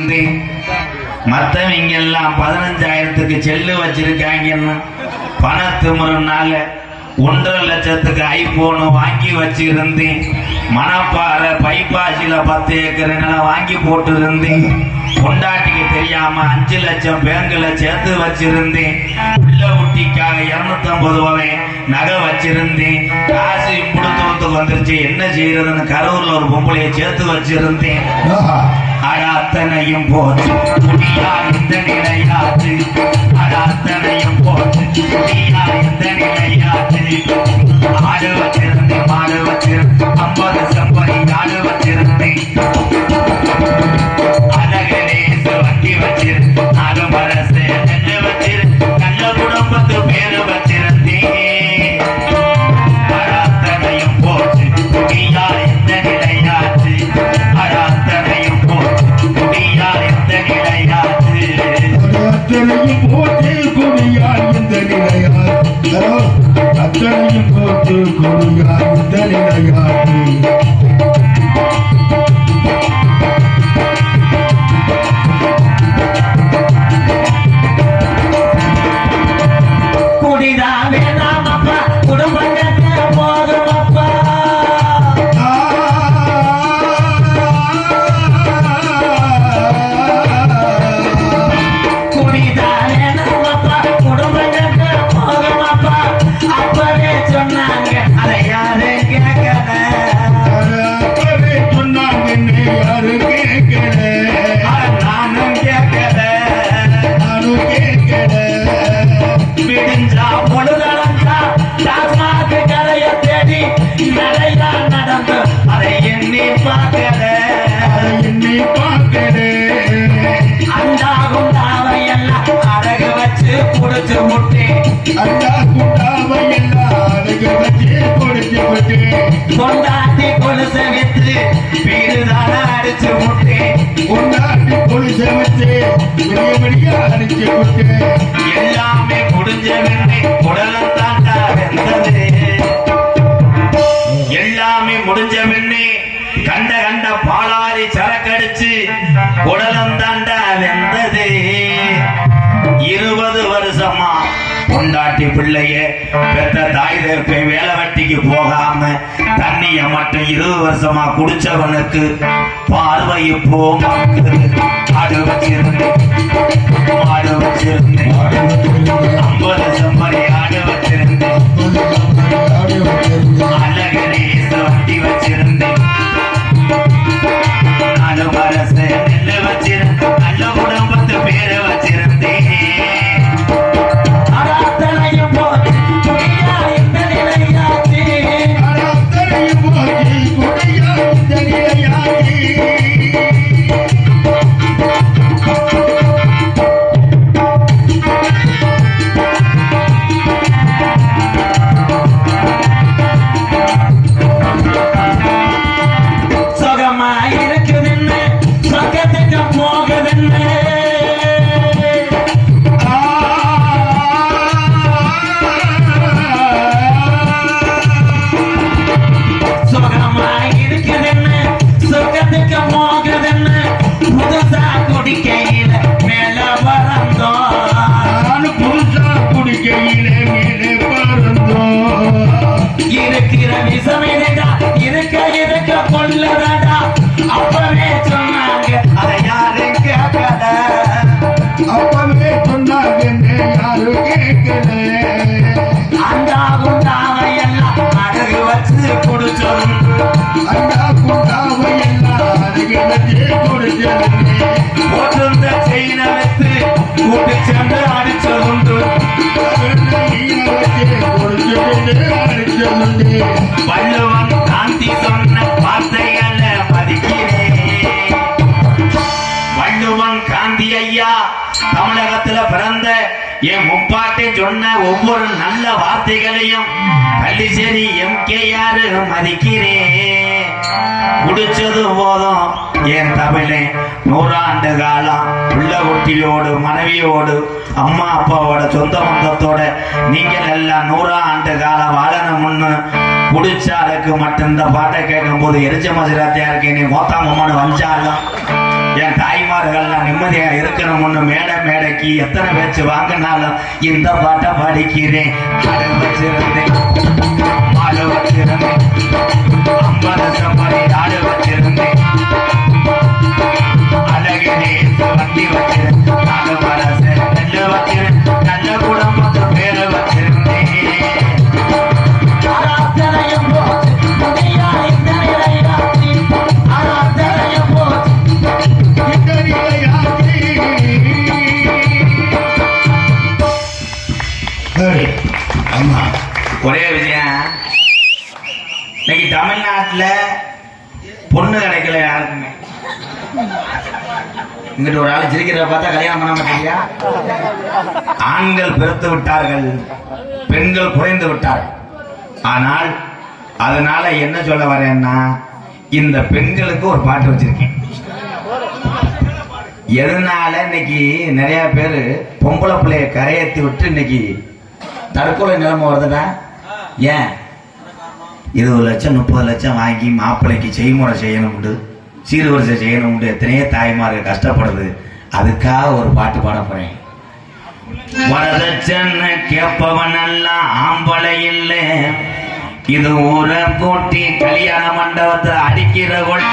வந்து மத்தவங்க எல்லாம் பதினஞ்சாயிரத்துக்கு செல்லு வச்சிருக்காங்கன்னு பணத்துமுறனால ஒன்றரை லட்சத்துக்கு ஐபோனு வாங்கி வச்சிருந்தேன். மணப்பாறை பைப்பாசில பத்து ஏக்கர் நிலம் வாங்கி போட்டு இருந்தேன் பொண்டாட்டிக்கு தெரியாம அஞ்சு லட்சம் பேங்க்ல சேர்த்து வச்சிருந்தேன். பிள்ளை குட்டிக்காக இருநூத்தம்பது ரூபாய் நகை வச்சிருந்தேன். காசு இப்படி வந்துருச்சு. என்ன செய்யறதுன்னு கரூர்ல ஒரு பொம்பளைய சேர்த்து வச்சிருந்தேன். அட அத்தனையும் போச்சு. முடியா இந்த நிலையாச்சு. அத்தனையும் போச்சு. முடியா இந்த நிலையாச்சு. ஆடு வச்சிருந்தேன் மாடு அத்தனையும் போட்டு விடிய அடிச்சு எல்லாமே முடிஞ்ச வெண்ணை உடலம் தாண்டா வெந்தது. எல்லாமே முடிஞ்ச வெண்ணே கண்ட கண்ட பாலாரி சரக்கடிச்சு உடலம் தாண்டா வெந்தது. இருபது வருஷமா பொண்டாட்டி பிள்ளைய பெத்த தாய் தகப்பை வேலை வட்டிக்கு போகாம தண்ணிய மட்டும் இருபது வருஷமா குடிச்சவனுக்கு பார்வை இப்போ ஆடு வச்சிருந்தேன். ஆடு வச்சிருந்தேன். ஐம்பது சம்பரி ஆடு வச்சு வள்ளுவன் காந்தி சொன்ன வார்த்தைகளை வள்ளுவன் காந்தி ஐயா தமிழகத்துல பிறந்த என் முப்பாட்டை சொன்ன ஒவ்வொரு நல்ல வார்த்தைகளையும் பள்ளிச்சேரி எம்கேஆர் மதிக்கிறேன். குடிச்சது போதும். என் தமிழே நூறாண்டு காலம் உள்ள குட்டியோடு மனைவியோடு அம்மா அப்பாவோட சொந்த பந்தத்தோட நீங்கள் எல்லாம் நூறாண்டு காலம் வாழணும்னு குடிச்சாளுக்கு மட்டும் இந்த பாட்டை கேட்கும் போது எரிச்ச மசிராத்தியா இருக்கேன் நீ மோத்தாமம்மானு வந்தாலும் என் தாய்மார்கள்லாம் நிம்மதியா இருக்கணும்னு மேடை மேடைக்கு எத்தனை பேச்சு வாங்கினாலும் இந்த பாட்டை படிக்கிறேன். அழ வச்சிருந்தேன் வச்சிருந்தேன் ஒரே விஷயம் இன்னைக்கு தமிழ்நாட்டுல பொண்ணு கிடைக்கல யாருக்குமே. இங்கிட்டு ஒரு ஆள் சிரிக்கிறத பார்த்தா கல்யாணம் பண்ண மாட்டேங்கியா ஆண்கள் பிறத்து விட்டார்கள் பெண்கள் குறைந்து விட்டார்கள். ஆனால் அதனால என்ன சொல்ல வரேன்னா இந்த பெண்களுக்கு ஒரு பாட்டு வச்சிருக்கேன். எதனால இன்னைக்கு நிறைய பேர் பொம்பளை பிள்ளைய கரையேற்றி விட்டு இன்னைக்கு தற்கொலை நிலைமை வருதுடா? ஏன்? இருபது லட்சம் முப்பது லட்சம் வாங்கி மாப்பிள்ளைக்கு செய்முறை செய்யணும்ண்டு சீர்வரிசை செய்யணும்ண்டு எத்தனையோ தாய்மார்கள் கஷ்டப்படுது. அதுக்காக ஒரு பாட்டு பாட போறேன். வரதட்சணை கேட்பவன் எல்லாம் ஆம்பளை இல்லை. இது ஊரை கூட்டி கல்யாண மண்டபத்தை அடிக்கிற கொள்ள.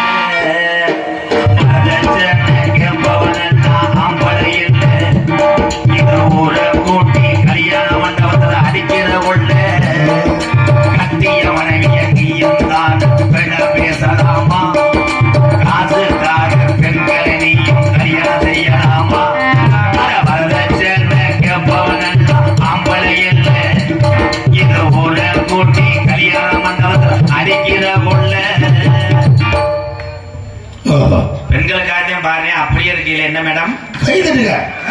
என்ன மேடம் கைதட்டுங்க.